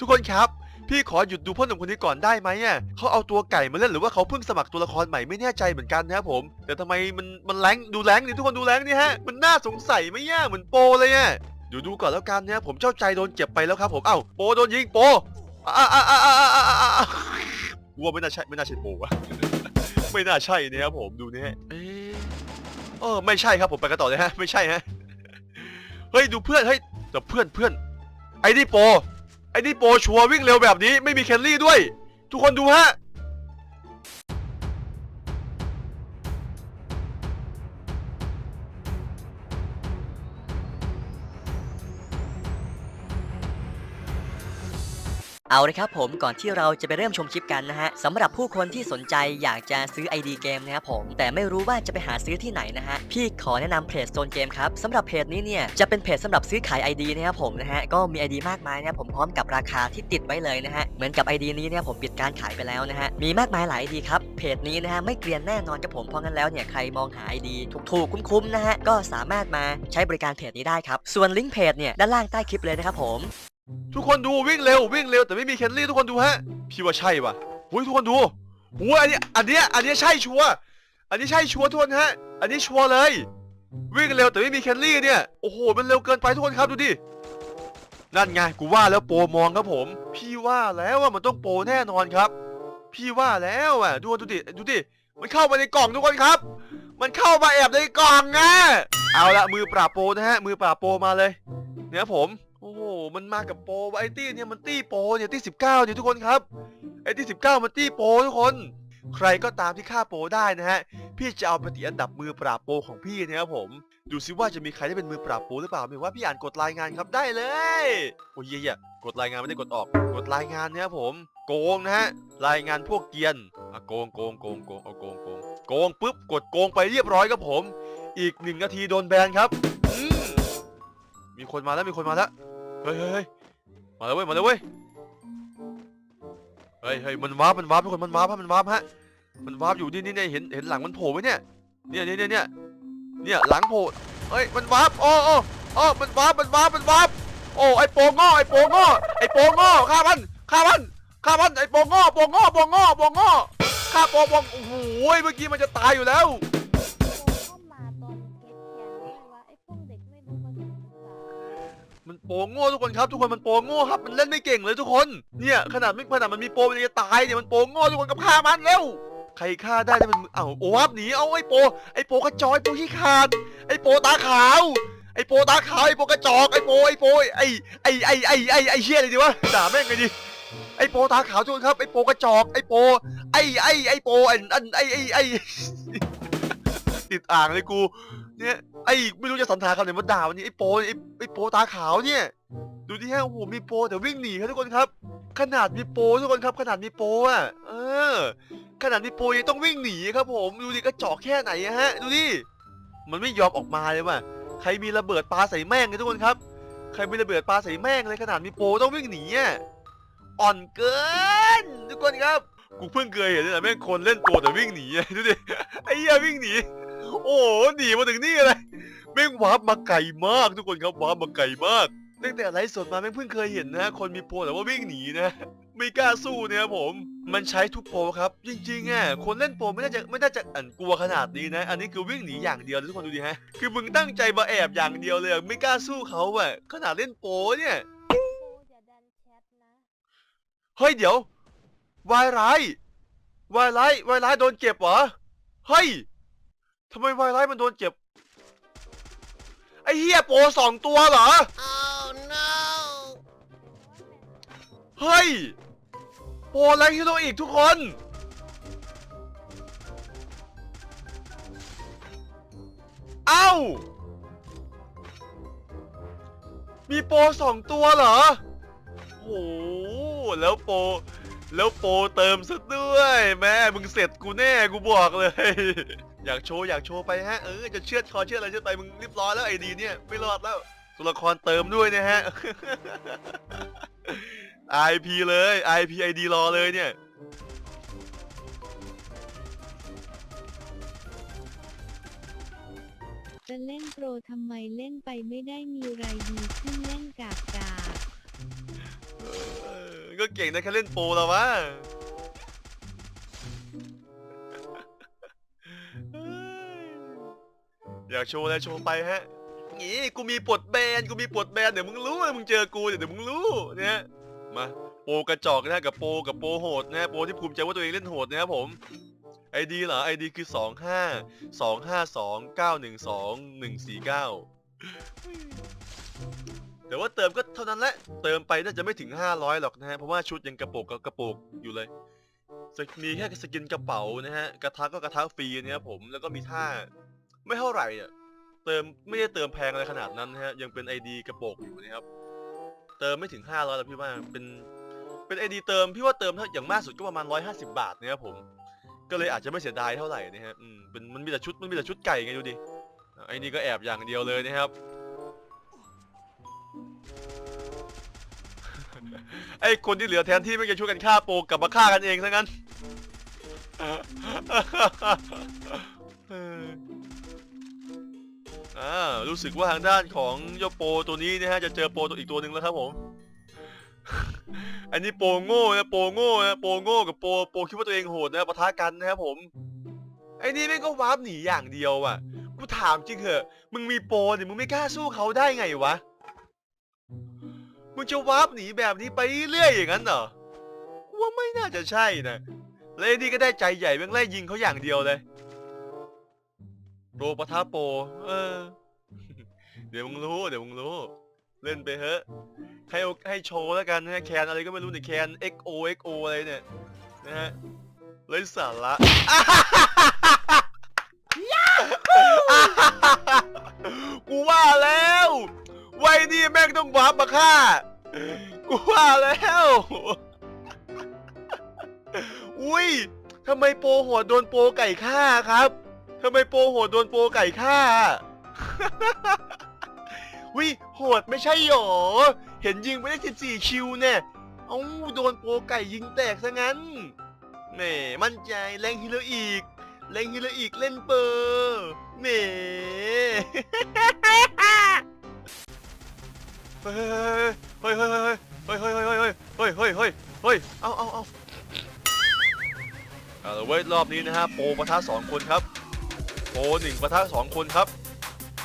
ทุกคนครับ พี่ขอหยุดดูพ่อหนุ่มคนนี้ก่อนได้ไหมอะเขาเอาตัวไก่มาเล่นหรือว่าเขาเพิ่งสมัครตัวละครใหม่ไม่แน่ใจเหมือนกันนะครับผม แต่ทำไมมันมันแรงดูแรงดิทุกคนดูแรงดิฮะมันน่าสงสัยไหมย่ะเหมือนโปเลยอะเดี๋ยวดูก่อนแล้วกันเนะครับผมเจ้าใจโดนเก็บไปแล้วครับผมเอ้าโปโดนยิงโปอ่าอ่าอ่าอ่าอ่าอ่าอ่ากูว่าไม่น่าใช่ไม่น่าใช่โปวะไม่น่าใช่นะครับผมดูนี่ฮะเอ๊ะเออไม่ใช่ครับผมไปกันต่อเลยฮะ ไม่ใช่ฮะเฮ้ยดูเพื่อนเฮ้ยแต่เพื่อนเพื่อนไอ้นี่โป ไอ้นี่โปรชัวร์วิ่งเร็วแบบนี้ไม่มีแคลรี่ด้วย ทุกคนดูฮะ เอาเลยครับผมก่อนที่เราจะไปเริ่มชมคลิปกันนะฮะสำหรับผู้คนที่สนใจอยากจะซื้อ ID เกมนะครับผม แต่ไม่รู้ว่าจะไปหาซื้อที่ไหนนะฮะพี่ขอแนะนำเพจโซนเกมครับสำหรับเพจนี้เนี่ยจะเป็นเพจสำหรับซื้อขาย ID นะครับผมนะฮะก็มี ID มากมายนะครับผมพร้อมกับราคาที่ติดไว้เลยนะฮะเหมือนกับ ID นี้เนี่ยผมปิดการขายไปแล้วนะฮะมีมากมายหลาย ID ครับเพจนี้นะฮะไม่เกลียนแน่นอนกับผมเพราะงั้นแล้วเนี่ยใครมองหา ID ถูกๆคุ้มๆนะฮะก็สามารถมาใช้บริการเพจนี้ได้ครับส่วนลิงก์เพจเนี่ยด้านล่างใต้คลิปเลยนะครับผม ทุกคนดูวิ่งเร็ววิ่งเร็วแต่ไม่มีแคลรี่ทุกคนดูฮะพี่ว่าใช่ป่ะโอ้ยทุกคนดูโอ้ยอันนี้อันเนี้ยอันเนี้ยใช่ชัวร์อันนี้ใช่ชัวร์ทุกคนฮะ อันนี้ชัวร์เลย วิ่งเร็วแต่ไม่มีแคลรี่เนี่ยโอ้โหมันเร็วเกินไปทุกคนครับดูดินั่นไงกูว่าแล้วโปรมองครับผม พี่ว่าแล้วว่ามันต้องโปรแน่นอนครับ พี่ว่าแล้วอะดูดูดิดูดิมันเข้ามาในกล่องทุกคนครับ มันเข้ามาแอบในกล่องอะเอาละมือปราบโปรนะฮะมือปราบโปรมาเลย เนี่ยผม มันมากับโปรไอตี้เนี่ยมันตี้โปรเนี่ยตี้สิบเก้าเนี่ยทุกคนครับไอตี้สิบเก้ามันตี้โปรทุกคน ใครก็ตามที่ฆ่าโปรได้นะฮะ พี่จะเอาไปติดอันดับมือปราบโปรของพี่นะครับผม ดูซิว่าจะมีใครได้เป็นมือปราบโปรหรือเปล่าไม่ว่าพี่อ่านกดรายงานครับได้เลย โอ้ยเยกดรายงานไม่ได้กดออก กดรายงานนะครับผม โกงนะฮะ รายงานพวกเกียนอะโกงโกงโกงโกงเอาโกงโกงโกงปุ๊บกดโกงไปเรียบร้อยครับผม อีกหนึ่งนาทีโดนแบนครับมีคนมาแล้วมีคนมาแล้ว เฮ้ยเฮ้ยเฮ้ยมาแล้วเว้ยมาแล้วเว้ยเฮ้ยเฮ้ยมันวาร์ปมันวาร์ปทุกคนมันวาร์ปฮะมันวาร์ปฮะมันวาร์ปอยู่นี่นี่เนี่ยเห็นเห็นหลังมันโผล่ไหมเนี่ยเนี่ยเนี่ยเนี่ยเนี่ยเนี่ยหลังโผล่เฮ้ยมันวาร์ปโอ้โอ้โอ้มันวาร์ปมันวาร์ปมันวาร์ปโอ้ไอโปงง้อไอโปงง้อไอโปงง้อฆ่ามันฆ่ามันฆ่ามันไอโปงง้อโปงง้อโปงง้อโปงง้อฆ่าโปงโปงโอ้โหเมื่อกี้มันจะตายอยู่แล้ว โปโง่ทุกคนครับทุกคนมันโปโง่ครับมันเล่นไม่เก่งเลยทุกคนเนี่ยขนาดไม่ขนาดมันมีโปมันจะตายเนี่ยมันโปโง่ทุกคนกับฆ่ามันเร็วใครฆ่าได้ได้มันเอ้าโอวับหนีเอาไอ้โปไอ้โปกระจอยโปรขี้ขาดไอ้โปตาขาวไอ้โปตาขาวไอ้โปกระจอกไอ้โปไอ้โปไอ้ไอ้ไอ้ไอ้ไอ้ไอ้เชี่ยอะไรดีวะด่าแม่งไงดิไอ้โปตาขาวทุกคนครับไอ้โปกระจอกไอ้โปไอ้ไอ้ไอ้โปอันอันไอ้ไอ้ไอ้ติดอ่างเลยกู เนี่ยไอ้ไม่รู้จะสันทาคำไหนมาด่าวันนี้ไอ้โปไอ้ไอ้โปตาขาวเนี่ย ดูที่ฮะโอ้โหมีโปแต่วิ่งหนีครับทุกคนครับ ขนาดมีโปทุกคนครับ ขนาดมีโปอะเออ ขนาดมีโปยังต้องวิ่งหนีครับ ผมดูดิกระจอกแค่ไหนอะฮะ ดูดิมันไม่ยอมออกมาเลยว่ะใครมีระเบิดปลาใส่แม่งเลยทุกคนครับ ใครมีระเบิดปลาใส่แม่งเลยขนาดมีโปต้องวิ่งหนีอะอ่อนเกิน ทุกคนครับ กูเพิ่งเคยเห็นเลยนะแม่งคนเล่นโปแต่วิ่งหนีอะดูดิไอ้เหี้ยวิ่งหนี โอ้โหหนีมาถึงนี่เลยแม่งวาร์ปมาไกลมาก ทุกคนครับวาร์ปมาไกลมากตั้งแต่ไลฟ์สดมาแม่งเพิ่งเคยเห็นนะ คนมีโปรแต่ว่าวิ่งหนีนะ ไม่กล้าสู้เนี่ยครับผม มันใช้ทุกโปรครับ จริงๆอะคนเล่นโปรไม่น่าจะไม่น่าจะอันกลัวขนาดนี้นะ อันนี้คือวิ่งหนีอย่างเดียวเลยทุกคนดูดิฮะ คือมึงตั้งใจมาแอบอย่างเดียวเลยอะไม่กล้าสู้เขาอะขนาดเล่นโปรเนี่ยโอ้อย่าดันแชทนะเฮ้ยเดี๋ยววายร้ายวายร้ายวายร้ายโดนเก็บเหรอเฮ้ย ทำไมวายร้ายมันโดนเก็บ ไอ้เฮียโปรสองตัวเหรอเฮ้ย โปรแรงฮิโรอีกทุกคน เอ้า มีโปรสองตัวเหรอโอ้โห แล้วโปรแล้วโปรเติมซะด้วย แม่ มึงเสร็จกูแน่ กูบอกเลย อยากโชว์อยากโชว์ไปฮะเออจะเชือดคอเชือดอะไรเชือดไปมึงเรียบร้อยแล้วไอ้ดีเนี่ยไม่รอดแล้วตัวละครเติมด้วยนะฮะ IP เลย IP ID รอเลยเนี่ยจะเล่นโปรทำไมเล่นไปไม่ได้มีไรดีขึ้นเล่นกากกากเออก็เก่งนะแค่เล่นโปรแล้ววะ อยากโชว์อะไรโชว์ไปฮะนี่กูมีปลดแบนกูมีปลดแบนเดี๋ยวมึงรู้เลยมึงเจอกูเดี๋ยวเดี๋ยวมึงรู้เนี่ยมาโปรกระจอกนะกับโปรกับโปรโหดนะโปรที่ภูมิใจว่าตัวเองเล่นโหดนะครับผมไอดีเหรอไอดีคือสองห้าสองห้าสองเก้าหนึ่งสองหนึ่งสี่เก้าแต่ว่าเติมก็เท่านั้นแหละ เติมไปน่าจะไม่ถึง 500 หรอกนะฮะ เพราะว่าชุดยังกระโปกกับกระโปกอยู่เลย มีแค่สกินกระเป๋านะฮะ กระทะก็กระทะฟรีนะครับผม แล้วก็มีท่า ไม่เท่าไหร่อะเติมไม่ได้เติมแพงอะไรขนาดนั้นนะฮะยังเป็น ID กระโปกอยู่นะครับ เติมไม่ถึง500แล้วพี่ว่าเป็นเป็น ID เติมพี่ว่าเติมถ้าอย่างมากสุดก็ประมาณ150บาทนะครับผม ก็เลยอาจจะไม่เสียดายเท่าไหร่นะฮะอืมเป็นมันมีแต่ชุดมันมีแต่ชุดไก่ไงดูดิไอ้นี่ก็แอบอย่างเดียวเลยนะครับไอ้คนที่เหลือแทนที่ไม่จะช่วยกันฆ่าโปกลับมาฆ่ากันเองซะงั้น อ่ารู้สึกว่าทางด้านของเจ้าโปตัวนี้นะฮะจะเจอโปตัวอีกตัวหนึ่งแล้วครับผม อันนี้โปโง่นะโปโง่นะโปโง่กับโปโปคิดว่าตัวเองโหดนะปะทะกันนะครับผมไอ้นี่แม่งก็วาร์ปหนีอย่างเดียวอะกูถามจริงเหอะ มึงมีโปเนี่ยมึงไม่กล้าสู้เขาได้ไงวะ มึงจะวาร์ปหนีแบบนี้ไปเรื่อยอย่างนั้นเหรอว่าไม่น่าจะใช่นะแล้วไอ้นี่ก็ได้ใจใหญ่แม่งไล่ยิงเขาอย่างเดียวเลย โปรปะทะโปรเออ เดี๋ยวมึงรู้ เดี๋ยวมึงรู้ เล่นไปเถอะ ให้โอให้โชว์แล้วกันนะแคนอะไรก็ไม่รู้เนี่ยแคน XO XO อะไรเนี่ยนะฮะเลยสาระกูว่าแล้วไว้นี่แม่งต้องวาร์ปมาฆ่ากูว่าแล้ว อุ้ยทำไมโปรโหดโดนโปรไก่ฆ่าครับ ทำไมโปโหดโดนโปไก่ฆ่า วิโหดไม่ใช่หรอ เห็นยิงไปได้ 14 คิวเนี่ยเอ้าโดนโปไก่ยิงแตกซะงั้นแหมมั่นใจแรงฮิโรอีก แรงฮิโรอีกเล่นเปอร์แหมเฮ้ยเฮ้ยเฮ้ยเฮ้ยเฮ้ยเฮ้ยเฮ้ยเฮ้ยเฮ้ยเฮ้ยเฮ้ยเอาเอาเอาเอาละเว้ยรอบนี้นะฮะโปรปะทะสองคนครับ โปรหนึ่งปะทะสองคนครับ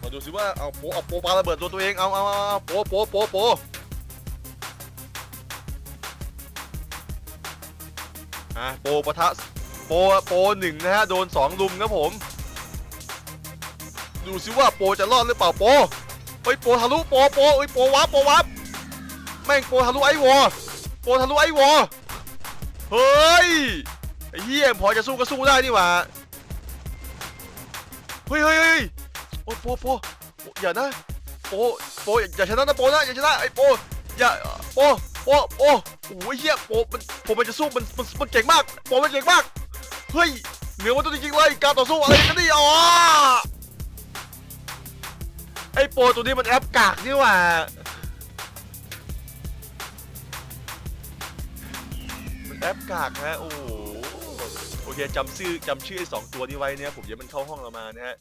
มาดูสิว่าเอาโปเอาโปปาระเบิดตัวตัวเอง เอาเอาเอาโปโปโปโปอะโปรปะทะโปโปหนึ่งนะฮะโดนสองลุมครับผม ดูสิว่าโปจะรอดหรือเปล่าโปรเฮ้ยโปทะลุโปโปรเฮ้ยโปวับโปวับแม่งโปทะลุไอ้วอโปทะลุไอ้วอเฮ้ยไอ้เหี้ยพอจะสู้ก็สู้ได้นี่หว่า เฮ้ยเฮ้ยเฮ้ยโอ้โปโปรโปรอย่านะโปโปอย่าชนะนะโปนะอย่าชนะไอ้โปอย่าโปโปโปโอ้ยเหี้ยโปมันโปรมันจะสู้มันมันมันเก่งมากโปมันเก่งมากเฮ้ยเหนือมันตัวจริงๆเลยการต่อสู้อะไรกันนี่อ๋อไอ้โปตัวนี้มันแอปกากนี่หว่ามันแอปกากฮะโอ้ เคจำชื่อจำชื่อไอ้สองตัวนี้ไว้เนี่ยผมเดี๋ยวมันเข้าห้องเรามานะฮะ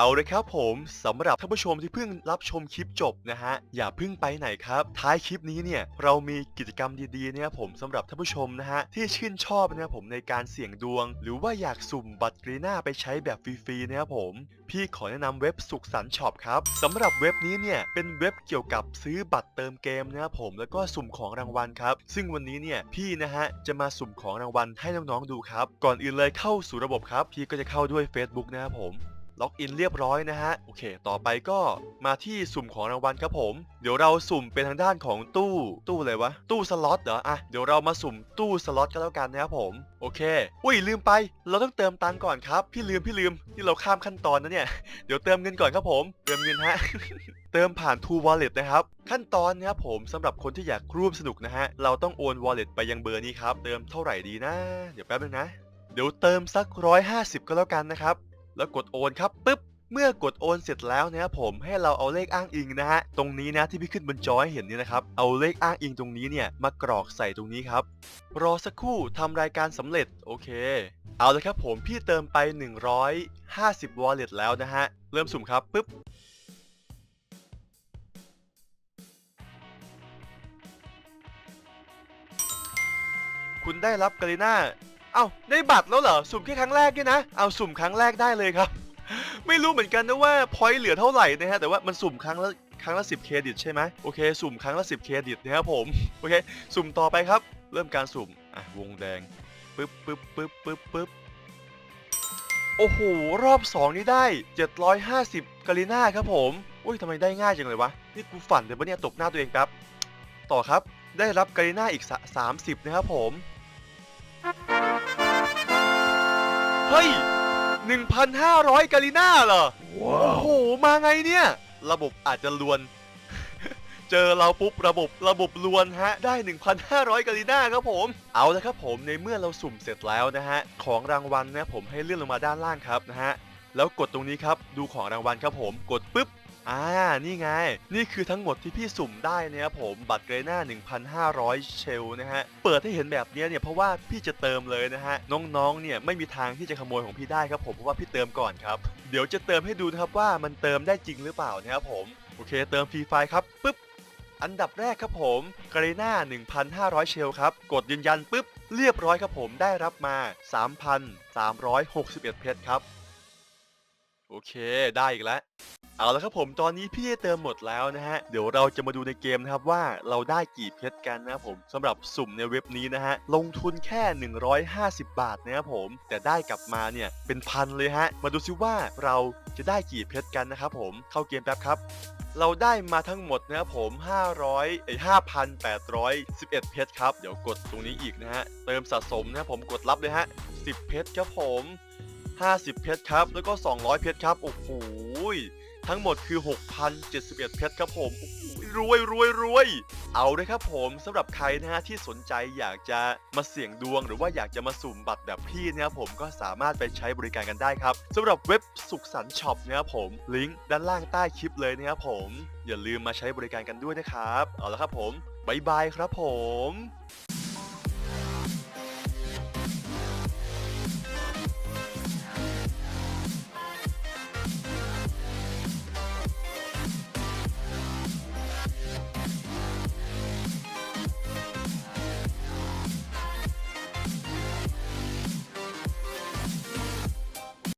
เอาเลยครับผมสำหรับท่านผู้ชมที่เพิ่งรับชมคลิปจบนะฮะอย่าเพิ่งไปไหนครับ ท้ายคลิปนี้เนี่ยเรามีกิจกรรมดีๆเนี่ยผมสำหรับท่านผู้ชมนะฮะที่ชื่นชอบนะครับผมในการเสี่ยงดวง หรือว่าอยากสุ่มบัตรกรีน่าไปใช้แบบฟรีๆนะครับผมพี่ขอแนะนำเว็บสุขสันต์ช็อปครับสำหรับเว็บนี้เนี่ยเป็นเว็บเกี่ยวกับซื้อบัตรเติมเกมนะครับผมแล้วก็สุ่มของรางวัลครับ ซึ่งวันนี้เนี่ยพี่นะฮะจะมาสุ่มของรางวัลให้น้องๆดูครับ ก่อนอื่นเลยเข้าสู่ระบบครับ พี่ก็จะเข้าด้วย Facebook นะครับผม ล็อกอินเรียบร้อยนะฮะ โอเค ต่อไปก็มาที่สุ่มของรางวัลครับผม เดี๋ยวเราสุ่มเป็นทางด้านของตู้ตู้อะไรวะ ตู้สล็อตเหรอ อะ เดี๋ยวเรามาสุ่มตู้สล็อตกันแล้วกันนะครับผม โอเค อุ้ยลืมไป เราต้องเติมตังก่อนครับ พี่ลืมพี่ลืมที่เราข้ามขั้นตอนนะเนี่ย เดี๋ยวเติมเงินก่อนครับผม เติมเงินฮะ เติมผ่าน True Wallet นะครับ ขั้นตอนนะครับผมสำหรับคนที่อยากร่วมสนุกนะฮะ เราต้องโอน Wallet ไปยังเบอร์นี้ครับ เติมเท่าไหร่ดีนะ เดี๋ยวแป๊บนึงนะ เดี๋ยวเติมสัก 150 ก็แล้วกันนะครับ แล้วกดโอนครับปึ๊บเมื่อกดโอนเสร็จแล้วนะครับผมให้เราเอาเลขอ้างอิงนะฮะตรงนี้นะที่พี่ขึ้นบนจอให้เห็นเนี่ยนะครับเอาเลขอ้างอิงตรงนี้เนี่ยมากรอกใส่ตรงนี้ครับรอสักครู่ทำรายการสำเร็จโอเค เอาเลยครับผมพี่เติมไป 150 wallet แล้วนะฮะเริ่มสุ่มครับปึ๊บคุณได้รับกาลิน่า เอ้าได้บัตรแล้วเหรอสุ่มแค่ครั้งแรกเนี่ยนะเอาสุ่มครั้งแรกได้เลยครับ ไม่รู้เหมือนกันนะว่าพอยต์เหลือเท่าไหร่นะฮะแต่ว่ามันสุ่มครั้งละครั้งละ 10 เครดิตใช่ไหมโอเค สุ่มครั้งละ 10 เครดิตนะครับผมโอเค สุ่มต่อไปครับ เริ่มการสุ่มอะวงแดงปึ๊บปึ๊บปึ๊บปึ๊บปึ๊บโอ้โหรอบ 2 นี่ได้ 750กาลิน่าครับผมอุ้ยทำไมได้ง่ายจังเลยวะนี่กูฝันเลยปะเนี่ยตบหน้าตัวเองแป๊บต่อครับได้รับกาลิน่าอีกสะ30 นะครับผม เฮ้ย 1,500 กาลิน่าเหรอโอ้โห มาไงเนี่ย ระบบอาจจะลวน เจอเราปุ๊บระบบระบบลวนฮะ ได้ 1,500 กาลิน่าครับผม เอาละครับผมในเมื่อเราสุ่มเสร็จแล้วนะฮะ ของรางวัลนะผมให้เลื่อนลงมาด้านล่างครับนะฮะ แล้วกดตรงนี้ครับ ดูของรางวัลครับผม กดปุ๊บ อ่า นี่ไง นี่คือทั้งหมดที่พี่สุ่มได้นะครับผม บัตรเกรน่า 1,500 เชลนะฮะ เปิดให้เห็นแบบนี้เนี่ยเพราะว่าพี่จะเติมเลยนะฮะ น้องๆ เนี่ยไม่มีทางที่จะขโมยของพี่ได้ครับผม เพราะว่าพี่เติมก่อนครับ เดี๋ยวจะเติมให้ดูนะครับว่ามันเติมได้จริงหรือเปล่านะครับผม โอเค เติมฟรีไฟล์ครับปุ๊บ อันดับแรกครับผมเกรน่า 1,500 เชลครับ กดยืนยันปุ๊บ เรียบร้อยครับผมได้รับมา 3,361 เพชรครับ โอเค ได้อีกแล้ว เอาละครับผมตอนนี้พี่ได้เติมหมดแล้วนะฮะ เดี๋ยวเราจะมาดูในเกมนะครับว่าเราได้กี่เพชรกันนะครับผมสำหรับสุ่มในเว็บนี้นะฮะ ลงทุนแค่ 150 บาทนะครับผม แต่ได้กลับมาเนี่ยเป็นพันเลยฮะ มาดูซิว่าเราจะได้กี่เพชรกันนะครับผมเข้าเกมแป๊บครับเราได้มาทั้งหมดนะครับผม 500เอ้ย5,811 เพชรครับ เดี๋ยวกดตรงนี้อีกนะฮะ เติมสะสมนะครับผมกดรับเลยฮะ 10 เพชรครับผม 50 เพชรครับ แล้วก็ 200 เพชรครับ โอ้โห ทั้งหมดคือ 6,071 เพชรครับผมรวยรวยรวยเอาเลยครับผมสำหรับใครนะฮะที่สนใจอยากจะมาเสี่ยงดวง หรือว่าอยากจะมาสุ่มบัตรแบบพี่นะครับผมก็สามารถไปใช้บริการกันได้ครับสำหรับเว็บสุขสันต์ช็อปนะครับผมลิงก์ด้านล่างใต้คลิปเลยนะครับผม อย่าลืมมาใช้บริการกันด้วยนะครับ เอาละครับผมบายบายครับผม